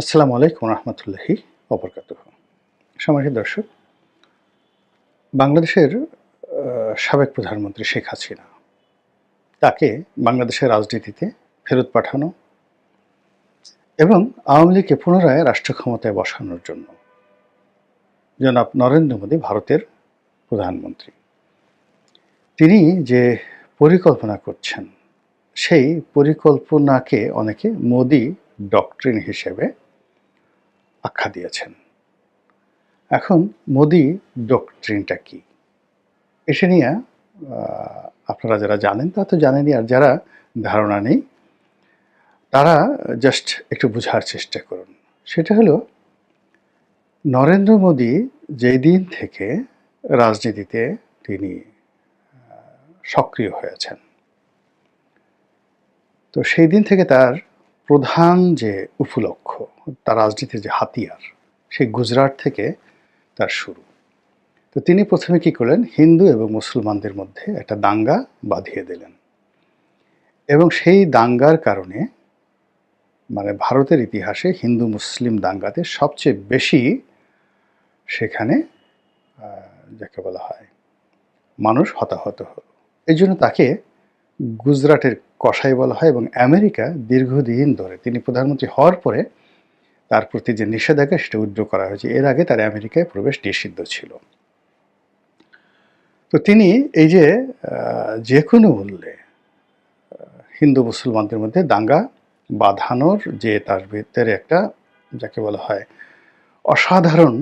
আসসালামু আলাইকুম রহমতুল্লাহি অবরকাত সমাজের দর্শক, বাংলাদেশের সাবেক প্রধানমন্ত্রী শেখ হাসিনা, তাকে বাংলাদেশের রাজনীতিতে ফেরত পাঠানো এবং আওয়ামী লীগকে পুনরায় রাষ্ট্র ক্ষমতায় বসানোর জন্য জনাব নরেন্দ্র মোদী ভারতের প্রধানমন্ত্রী। তিনি যে পরিকল্পনা করছেন, সেই পরিকল্পনাকে অনেকে মোদি ডক্ট্রিন হিসেবে আখ্যা দিয়েছেন। এখন মোদি ডক্ট্রিনটা কি? এসে নিয়ে আপনারা যারা জানেন তা তো জানেনই, আর যারা ধারণা নেই, তারা জাস্ট একটু বোঝার চেষ্টা করুন। সেটা হলো, নরেন্দ্র মোদী যেই দিন থেকে রাজনীতিতে তিনি সক্রিয় হয়েছেন, তো সেই দিন থেকে তার প্রধান যে উপলক্ষ তার রাজনীতির যে হাতিয়ার, সেই গুজরাট থেকে তার শুরু। তো তিনি প্রথমে কি করলেন? হিন্দু এবং মুসলমানদের মধ্যে একটা দাঙ্গা বাঁধিয়ে দিলেন। এবং সেই দাঙ্গার কারণে মানে ভারতের ইতিহাসে হিন্দু মুসলিম দাঙ্গাতে সবচেয়ে বেশি সেখানে যাকে বলা হয়, মানুষ হতাহত হল। এই জন্য তাকে গুজরাটের কসাই বলা হয় এবং আমেরিকা দীর্ঘদিন ধরে, তিনি প্রধানমন্ত্রী হওয়ার পরে তার প্রতি যে নিষেধাজ্ঞা, সেটা উইথড্র করা হয়েছে। এর আগে তার আমেরিকায় প্রবেশ নিষিদ্ধ ছিল। তো তিনি এই যে যে কোনো মূল্যে হিন্দু মুসলমানদের মধ্যে দাঙ্গা বাঁধানোর যে তার ভিতরে একটা, যাকে বলা হয়, অসাধারণ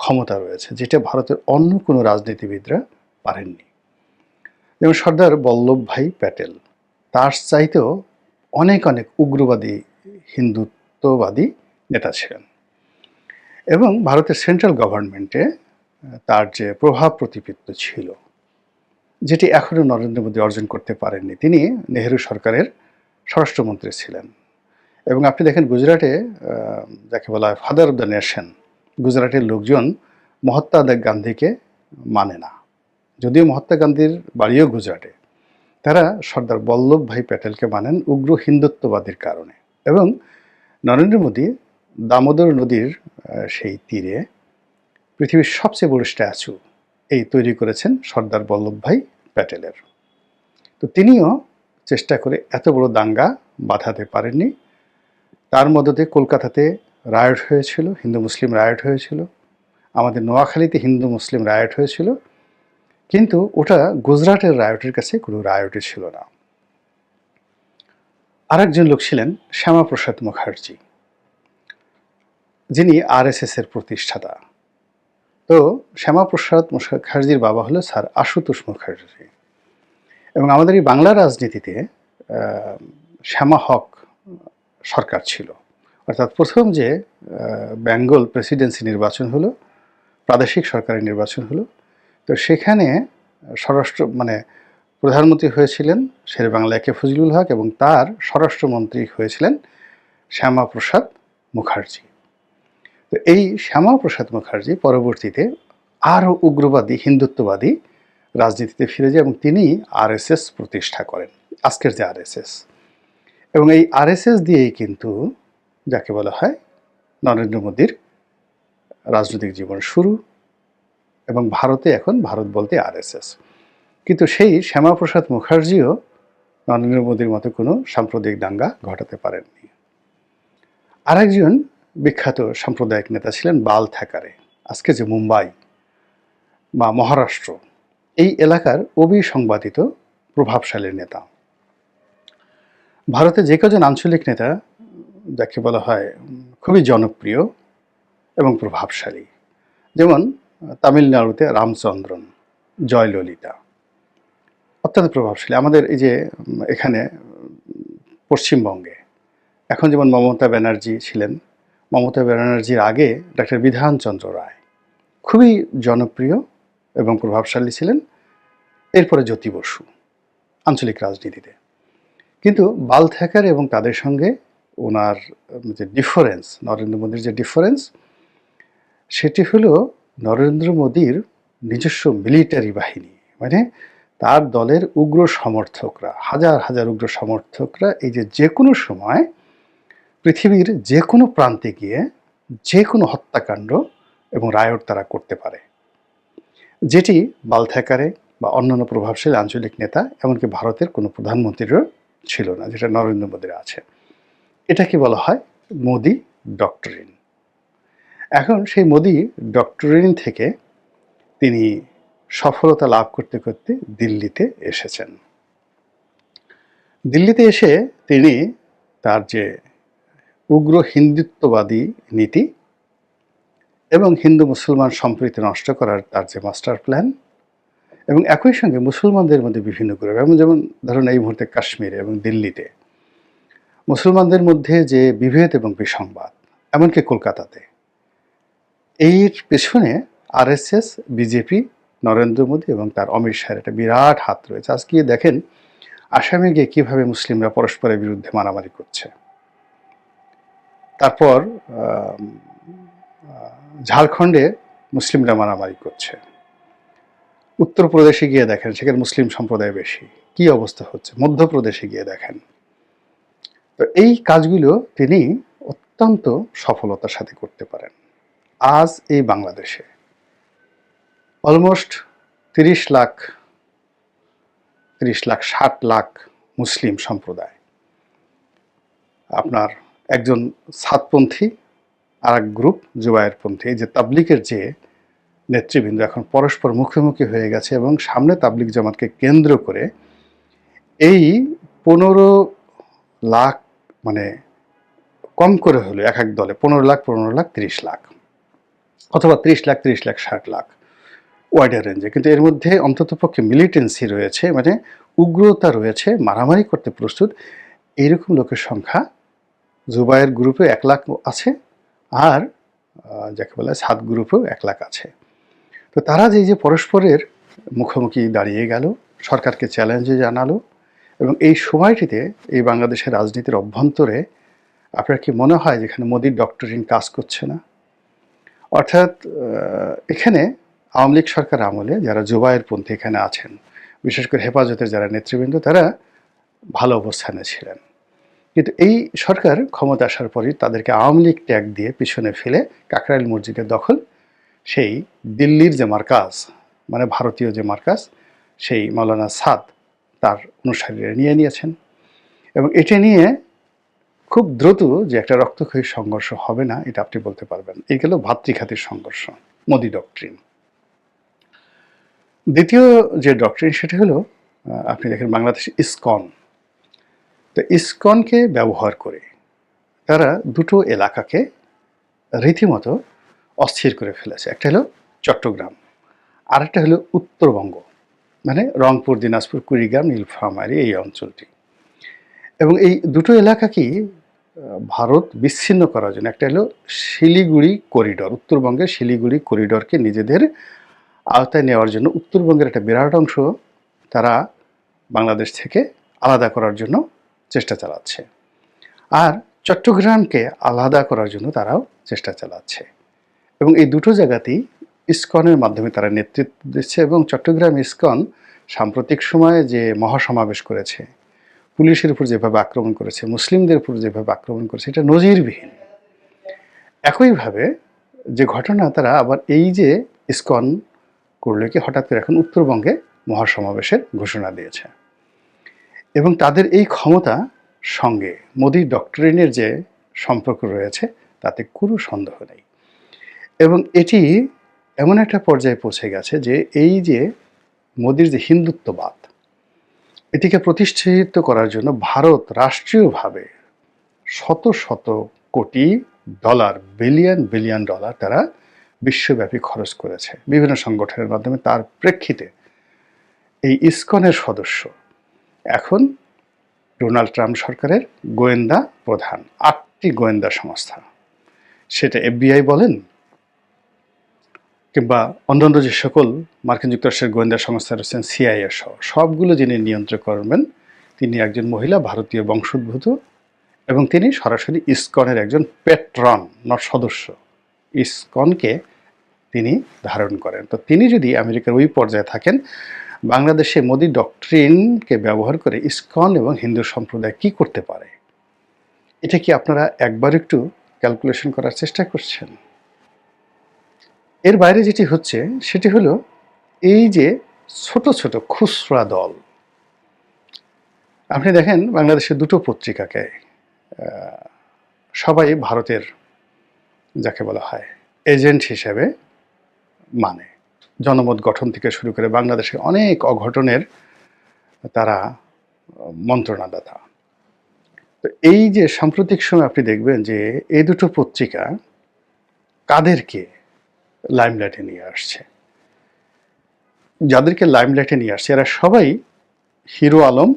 ক্ষমতা রয়েছে, যেটা ভারতের অন্য কোনো রাজনীতিবিদরা পারেননি। যেমন সর্দার বল্লভভাই প্যাটেল, তার চাইতেও অনেক অনেক উগ্রবাদী, হিন্দুত্ববাদী নেতা ছিলেন। এবং ভারতের সেন্ট্রাল গভর্নমেন্টে তার যে প্রভাব প্রতিপত্তি ছিল, যেটি এখনও নরেন্দ্র মোদী অর্জন করতে পারেননি, তিনি নেহেরু সরকারের স্বরাষ্ট্রমন্ত্রী ছিলেন। এবং আপনি দেখেন গুজরাটে যাকে বলা হয় ফাদার অব দ্য নেশন গুজরাটের লোকজন মহাত্মা গান্ধীকে মানে না। যদিও মহাত্মা গান্ধীর বাড়িও গুজরাটে, তারা সর্দার বল্লভভাই প্যাটেলকে মানেন উগ্র হিন্দুত্ববাদীর কারণে। এবং নরেন্দ্র মোদী দামোদর নদীর সেই তীরে পৃথিবীর সবচেয়ে বড় স্ট্যাচু এই তৈরি করেছেন সর্দার বল্লভভাই প্যাটেলের। তো তিনিও চেষ্টা করে এত বড় দাঙ্গা বাঁধাতে পারেননি। তার মদতে কলকাতাতে রায়ট হয়েছিল, হিন্দু মুসলিম রায়ট হয়েছিল, আমাদের নোয়াখালীতে হিন্দু মুসলিম রায়ট হয়েছিল, কিন্তু ওটা গুজরাটের রায়টের কাছে কোনো রায়টই ছিল না। আরেকজন লোক ছিলেন শ্যামাপ্রসাদ মুখার্জি। যিনি আরএসএস এর প্রতিষ্ঠাতা। তো শ্যামাপ্রসাদ মুখার্জির বাবা হলো স্যার আশুতোষ মুখার্জি। এবং আমাদের এই বাংলা রাজনীতিতে শ্যামা হক সরকার ছিল। অর্থাৎ প্রথম যে বেঙ্গল প্রেসিডেন্সি নির্বাচন হলো, প্রাদেশিক সরকারের নির্বাচন হলো, তো সেখানে স্বরাষ্ট্র মানে প্রধানমন্ত্রী হয়েছিলেন শের বাংলা একে ফজলুল হক এবং তার স্বরাষ্ট্রমন্ত্রী হয়েছিলেন শ্যামাপ্রসাদ মুখার্জি। তো এই শ্যামাপ্রসাদ মুখার্জি পরবর্তীতে আরও উগ্রবাদী, হিন্দুত্ববাদী রাজনীতিতে ফিরে যায় এবং তিনি আরএসএস প্রতিষ্ঠা করেন, আজকের যে আরএসএস। এবং এই আরএসএস দিয়েই কিন্তু যাকে বলা হয় নরেন্দ্র মোদীর রাজনৈতিক জীবন শুরু এবং ভারতে এখন ভারত বলতে আরএসএস। কিন্তু সেই শ্যামাপ্রসাদ মুখার্জিও নরেন্দ্র মোদীর মতো কোনো সাম্প্রদায়িক দাঙ্গা ঘটাতে পারেননি। আরেকজন বিখ্যাত সাম্প্রদায়িক নেতা ছিলেন বাল থ্যাকারে আজকে যে মুম্বাই বা মহারাষ্ট্র, এই এলাকার অবিসংবাদিত প্রভাবশালী নেতা। ভারতে যে কজন আঞ্চলিক নেতা, যাকে বলা হয় খুবই জনপ্রিয় এবং প্রভাবশালী, যেমন তামিলনাড়ুতে রামচন্দ্রন, জয়ললিতা, অত্যন্ত প্রভাবশালী। আমাদের এই যে, এখানে পশ্চিমবঙ্গে, এখন যেমন মমতা ব্যানার্জি ছিলেন মমতা ব্যানার্জির আগে ডাক্তার বিধানচন্দ্র রায় খুবই জনপ্রিয় এবং প্রভাবশালী ছিলেন, এরপরে জ্যোতি বসু, আঞ্চলিক রাজনীতিতে। কিন্তু বাল থ্যাকার এবং তাদের সঙ্গে ওনার যে ডিফারেন্স নরেন্দ্র মোদীর যে ডিফারেন্স সেটি হলো নরেন্দ্র মোদীর নিজস্ব মিলিটারি বাহিনী। মানে তার দলের উগ্র সমর্থকরা, হাজার হাজার উগ্র সমর্থকরা এই যে যে কোনো সময় পৃথিবীর যে কোনো প্রান্তে গিয়ে যে কোনো হত্যাকাণ্ড এবং রায়ট তারা করতে পারে। যেটি বালথ্যাকারে বা অন্যান্য প্রভাবশালী আঞ্চলিক নেতা, এমনকি ভারতের কোনো প্রধানমন্ত্রীরও ছিল না, যেটা নরেন্দ্র মোদীর আছে। এটাকে বলা হয় মোদি ডক্টরিন। এখন সেই মোদি ডক্টরিন থেকে তিনি সফলতা লাভ করতে করতে দিল্লিতে এসেছেন। দিল্লিতে এসে তিনি তার যে উগ্র হিন্দুত্ববাদী নীতি এবং হিন্দু মুসলমান সম্প্রীতি নষ্ট করার তার যে মাস্টার প্ল্যান এবং একই সঙ্গে মুসলমানদের মধ্যে বিভিন্ন গ্রুপ এবং যেমন ধরুন এই মুহূর্তে কাশ্মীরে এবং দিল্লিতে, মুসলমানদের মধ্যে যে বিভেদ এবং বিসংবাদ, এমনকি কলকাতাতে, এর পেছনে আরএসএস, বিজেপি, নরেন্দ্র মোদী এবং তার অমিত শাহের একটা বিরাট হাত রয়েছে। আজকে দেখেন আসামে গিয়ে কীভাবে মুসলিমরা পরস্পরের বিরুদ্ধে মারামারি করছে। তারপর ঝাড়খণ্ডে মুসলিমরা মারামারি করছে। উত্তরপ্রদেশে গিয়ে দেখেন, সেখানে মুসলিম সম্প্রদায় বেশি। কি অবস্থা হচ্ছে? মধ্যপ্রদেশে গিয়ে দেখেন। তো এই কাজগুলো তিনি অত্যন্ত সফলতার সাথে করতে পারেন। আজ এই বাংলাদেশে। অলমোস্ট তিরিশ লাখ তিরিশ লাখ, ষাট লাখ মুসলিম সম্প্রদায়। আপনার একজন সাতপন্থী আর এক গ্রুপ জুবায়েরপন্থী। যে তাবলিকের যে নেতৃবৃন্দ এখন পরস্পর মুখোমুখি হয়ে গেছে এবং সামনে তাবলিক জামাতকে কেন্দ্র করে এই পনেরো লাখ মানে কম করে হলো এক এক দলে পনেরো লাখ পনেরো লাখ, তিরিশ লাখ অথবা তিরিশ লাখ তিরিশ লাখ, ষাট লাখ ওয়াইডার রেঞ্জে। কিন্তু এর মধ্যে অন্ততপক্ষে মিলিটেন্সি রয়েছে মানে উগ্রতা রয়েছে, মারামারি করতে প্রস্তুত এইরকম লোকের সংখ্যা জুবাইয়ের গ্রুপে এক লাখ আছে আর যাকে বলে সাত গ্রুপেও এক লাখ আছে। তো তারা যে যে পরস্পরের মুখোমুখি দাঁড়িয়ে গেল, সরকারকে চ্যালেঞ্জে জানালো এবং এই সময়টিতে এই বাংলাদেশের রাজনীতির অভ্যন্তরে আপনার কি মনে হয় যেখানে মোদির ডক্টরিন কাজ করছে না? অর্থাৎ এখানে আওয়ামী লীগ সরকার আমলে যারা জুবায়ের পন্থী এখানে আছেন, বিশেষ করে হেফাজতের যারা নেতৃবৃন্দ, তারা ভালো অবস্থানে ছিলেন। কিন্তু এই সরকার ক্ষমতা আসার পরই তাদেরকে আওয়ামী লীগ ট্যাগ দিয়ে পিছনে ফেলে কাকরাইল মসজিদের দখল, সেই দিল্লির যে মার্কাজ মানে ভারতীয় যে মার্কাজ, সেই মৌলানা সাদ তার অনুসারীরা নিয়ে নিয়েছেন। এবং এটা নিয়ে খুব দ্রুত যে একটা রক্তক্ষয়ী সংঘর্ষ হবে না, এটা আপনি বলতে পারবেন। এই গেল ভাতৃঘাতের সংঘর্ষ, মোদি ডক্ট্রিন দ্বিতীয় যে ডক্ট্রিন সেটা হলো আপনি দেখেন বাংলাদেশ ইসকন। তো ইস্কনকে ব্যবহার করে তারা দুটো এলাকাকে রীতিমতো অস্থির করে ফেলেছে। একটা হলো চট্টগ্রাম আর একটা হলো উত্তরবঙ্গ মানে রংপুর, দিনাজপুর, কুড়িগ্রাম, নীলফামারি এই অঞ্চলটি। এবং এই দুটো এলাকাকেই ভারত বিচ্ছিন্ন করার জন্য একটা হলো শিলিগুড়ি করিডর, উত্তরবঙ্গের শিলিগুড়ি করিডরকে নিজেদের আওতায় নেওয়ার জন্য উত্তরবঙ্গের একটা বিরাট অংশ তারা বাংলাদেশ থেকে আলাদা করার জন্য চেষ্টা চালাচ্ছে। আর চট্টগ্রামকে আলাদা করার জন্য তারাও চেষ্টা চালাচ্ছে। এবং এই দুটো জায়গাতেই ইস্কনের মাধ্যমে তারা নেতৃত্ব দিচ্ছে এবং চট্টগ্রাম ইস্কন সাম্প্রতিক সময়ে যে মহাসমাবেশ করেছে, পুলিশের উপর যেভাবে আক্রমণ করেছে, মুসলিমদের উপর যেভাবে আক্রমণ করেছে, এটা নজিরবিহীন। একইভাবে যে ঘটনা তারা আবার এই যে ইস্কন করলে কি হঠাৎ করে এখন উত্তরবঙ্গে মহাসমাবেশের ঘোষণা দিয়েছে। এবং তাদের এই ক্ষমতা সঙ্গে মোদি ডক্টরিনের যে সম্পর্ক রয়েছে, তাতে কোনো সন্দেহ নেই। এবং এটি এমন একটা পর্যায়ে পৌঁছে গেছে যে এই যে মোদির যে হিন্দুত্ববাদ, এটিকে প্রতিষ্ঠিত করার জন্য ভারত রাষ্ট্রীয়ভাবে শত শত কোটি ডলার বিলিয়ন বিলিয়ন ডলার তারা বিশ্বব্যাপী খরচ করেছে। বিভিন্ন সংগঠনের মাধ্যমে তার প্রেক্ষিতে এই ইসকনের সদস্য এখন ডোনাল্ড ট্রাম্প সরকারের গোয়েন্দা প্রধান, আটটি গোয়েন্দা সংস্থা। সেটা এফবিআই বলেন কিংবা অন্যান্য যে সকল মার্কিন যুক্তরাষ্ট্রের গোয়েন্দা সংস্থা রয়েছেন, সিআইএ সহ, সবগুলো যিনি নিয়ন্ত্রণ করবেন, তিনি একজন মহিলা, ভারতীয় বংশোদ্ভূত, এবং তিনি সরাসরি ইসকনের একজন পেট্রন নট সদস্য। ইসকনকে তিনি ধারণ করেন। তো তিনি যদি আমেরিকার ওই পর্যায়ে থাকেন বাংলাদেশে মোদী ডক্ট্রিনকে ব্যবহার করে ইসকন এবং হিন্দু সম্প্রদায় কি করতে পারে? এটা কি আপনারা একবার একটু ক্যালকুলেশন করার চেষ্টা করছেন? এর বাইরে যেটি হচ্ছে, সেটি হলো এই যে ছোট ছোট খুচরা দল। আপনি দেখেন বাংলাদেশের দুটো পত্রিকাকে সবাই ভারতের, যাকে বলা হয় এজেন্ট হিসেবে মানে। জনমত গঠন থেকে শুরু করে বাংলাদেশে অনেক অঘটনের তারা, মন্ত্রণাদাতা। তো এই যে সাম্প্রতিক সময় আপনি দেখবেন যে এই দুটো পত্রিকা কাদেরকে লাইমলাইটে নিয়ে আসছে? যাদেরকে লাইমলাইটে নিয়ে আসছে, এরা সবাই হিরো আলম,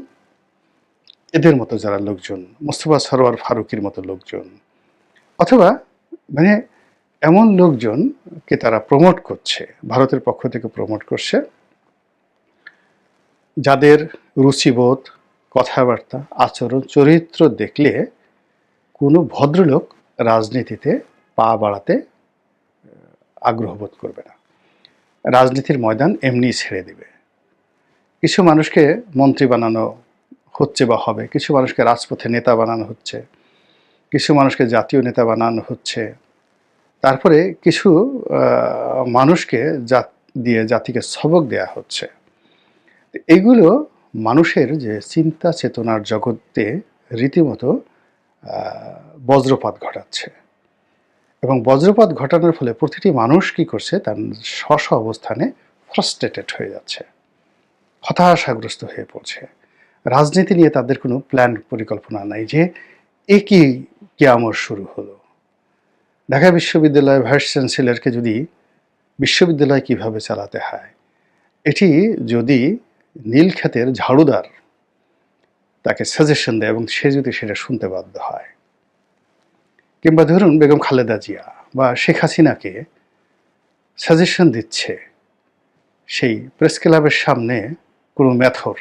এদের মতো যারা লোকজন, মোস্তফা সরোয়ার ফারুকির মতো লোকজন, অথবা মানে এমন লোকজনকে তারা প্রমোট করছে, ভারতের পক্ষ থেকে প্রমোট করছে, যাদের রুচিবোধ, কথাবার্তা, আচরণ, চরিত্র দেখলে কোনো ভদ্রলোক রাজনীতিতে পা বাড়াতে আগ্রহ বোধ করবে না। রাজনীতির ময়দান এমনি ছেড়ে দিবে। কিছু মানুষকে মন্ত্রী বানানো হচ্ছে বা হবে, কিছু মানুষকে রাজপথে নেতা বানানো হচ্ছে, কিছু মানুষকে জাতীয় নেতা বানানো হচ্ছে তারপরে কিছু মানুষকে জাত দিয়ে, জাতিকে সবক দেয়া হচ্ছে। এগুলো মানুষের যে চিন্তা চেতনার জগতে রীতিমতো বজ্রপাত ঘটাচ্ছে। এবং বজ্রপাত ঘটানোর ফলে প্রতিটি মানুষ কি করছে? তার স্ব স্ব অবস্থানে ফ্রাস্ট্রেটেড হয়ে যাচ্ছে। হতাশাগ্রস্ত হয়ে পড়ছে। রাজনীতি নিয়ে তাদের কোনো প্ল্যান পরিকল্পনা নাই যে, এ কি কেয়ামর শুরু হলো? ঢাকা বিশ্ববিদ্যালয় ভাইস চ্যান্সেলরকে যদি বিশ্ববিদ্যালয় কীভাবে চালাতে হয়, এটি যদি নীলক্ষেতের ঝাড়ুদার তাকে সাজেশন দেয় এবং সে যদি সেটা শুনতে বাধ্য হয়। কিংবা ধরুন বেগম খালেদা জিয়া বা শেখ হাসিনাকে সাজেশন দিচ্ছে সেই প্রেস ক্লাবের সামনে কোনো মেথর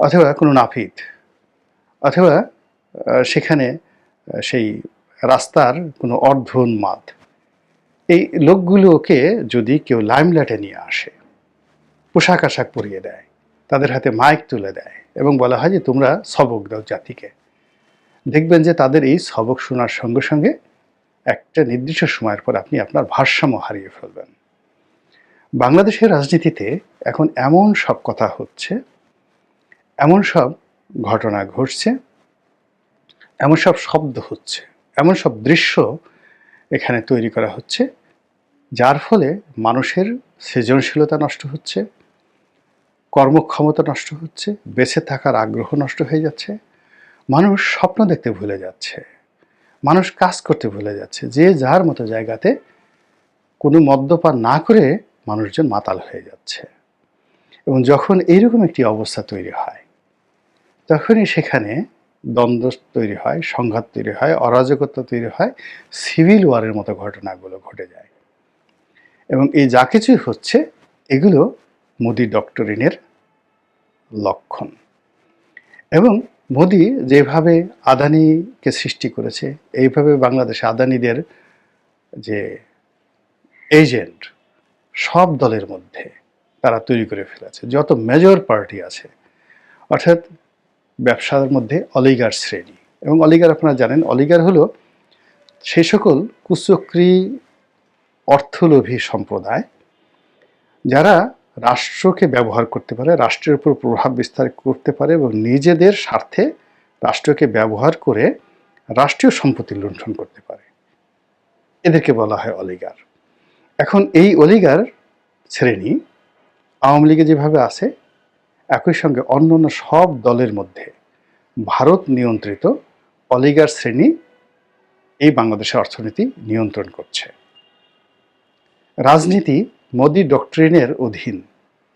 অথবা কোনো নাপিত অথবা সেখানে সেই রাস্তার কোনো অর্ধোন্মাদ এই লোকগুলোকে যদি কেউ লাইমলাইটে নিয়ে আসে, পোশাক আশাক পরিয়ে দেয়, তাদের হাতে মাইক তুলে দেয় এবং বলা হয় যে, তোমরা সবক দাও জাতিকে। দেখবেন যে, তাদের এই সবক শোনার সঙ্গে সঙ্গে একটা নির্দিষ্ট সময়ের পর আপনি আপনার ভারসাম্য হারিয়ে ফেলবেন। বাংলাদেশের রাজনীতিতে এখন এমন সব কথা হচ্ছে, এমন সব ঘটনা ঘটছে, এমন সব শব্দ হচ্ছে। এমন সব দৃশ্য এখানে তৈরি করা হচ্ছে, যার ফলে মানুষের সৃজনশীলতা নষ্ট হচ্ছে, কর্মক্ষমতা নষ্ট হচ্ছে, বেঁচে থাকার আগ্রহ নষ্ট হয়ে যাচ্ছে, মানুষ স্বপ্ন দেখতে ভুলে যাচ্ছে, মানুষ কাজ করতে ভুলে যাচ্ছে, যে যার মতো জায়গাতে কোনো মদ্যপান না করে মানুষজন মাতাল হয়ে যাচ্ছে। এবং যখন এইরকম একটি অবস্থা তৈরি হয়, তখনই সেখানে দ্বন্দ্ব তৈরি হয়, সংঘাত তৈরি হয়, অরাজকতা তৈরি হয়, সিভিল ওয়ারের মতো ঘটনাগুলো ঘটে যায়। এবং এই যা কিছুই হচ্ছে, এগুলো মোদি ডক্টরিনের লক্ষণ। এবং মোদি যেভাবে আদানিকে সৃষ্টি করেছে, এইভাবে বাংলাদেশে আদানিদের যে এজেন্ট, সব দলের মধ্যে তারা তৈরি করে ফেলেছে। যত মেজর পার্টি আছে, অর্থাৎ ব্যবসার মধ্যে অলিগার শ্রেণি। এবং অলিগার আপনারা জানেন, অলিগার হলো সেই সকল কুচক্রী অর্থলোভী সম্প্রদায় যারা রাষ্ট্রকে ব্যবহার করতে পারে, রাষ্ট্রের উপর প্রভাব বিস্তার করতে পারে এবং নিজেদের স্বার্থে রাষ্ট্রকে ব্যবহার করে রাষ্ট্রীয় সম্পত্তি লুণ্ঠন করতে পারে। এদেরকে বলা হয় অলিগার। এখন এই অলিগার শ্রেণি আওয়ামী লীগে যেভাবে আছে একই সঙ্গে অন্য অন্য সব দলের মধ্যে ভারত নিয়ন্ত্রিত অলিগার শ্রেণি এই বাংলাদেশের অর্থনীতি নিয়ন্ত্রণ করছে। রাজনীতি মোদি ডক্ট্রিনের অধীন।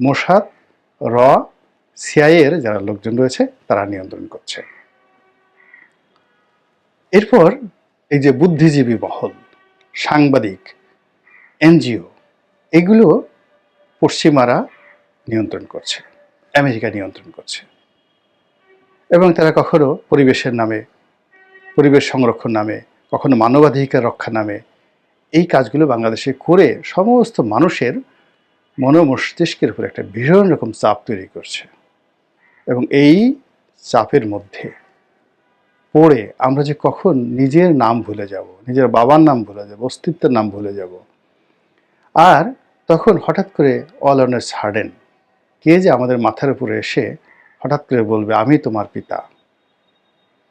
মোসাদ, র সিআইএর যারা লোকজন রয়েছে, তারা নিয়ন্ত্রণ করছে। এরপর এই যে বুদ্ধিজীবী মহল, সাংবাদিক, এনজিও, এগুলো পশ্চিমারা নিয়ন্ত্রণ করছে। আমেরিকা নিয়ন্ত্রণ করছে। এবং তারা কখনো পরিবেশের নামে, পরিবেশ সংরক্ষণ নামে, কখনো মানবাধিকার রক্ষা নামে এই কাজগুলো বাংলাদেশে করে সমস্ত মানুষের মনোমস্তিষ্কের উপর একটা ভীষণ রকম চাপ তৈরি করছে। এবং এই চাপের মধ্যে পড়ে আমরা যে কখন নিজের নাম ভুলে যাব, নিজের বাবার নাম ভুলে যাব, অস্তিত্বের নাম ভুলে যাব, আর তখন হঠাৎ করে অল অনের ছাড়েন কে যে আমাদের মাথার উপরে এসে হঠাৎ করে বলবে, আমি তোমার পিতা।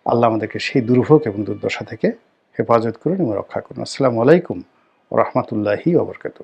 আল্লাহ আমাদেরকে সেই দুর্ভোগ এবং দুর্দশা থেকে হেফাজত করুন এবং রক্ষা করুন। আসসালামু আলাইকুম রহমতুল্লাহি ওবরকাত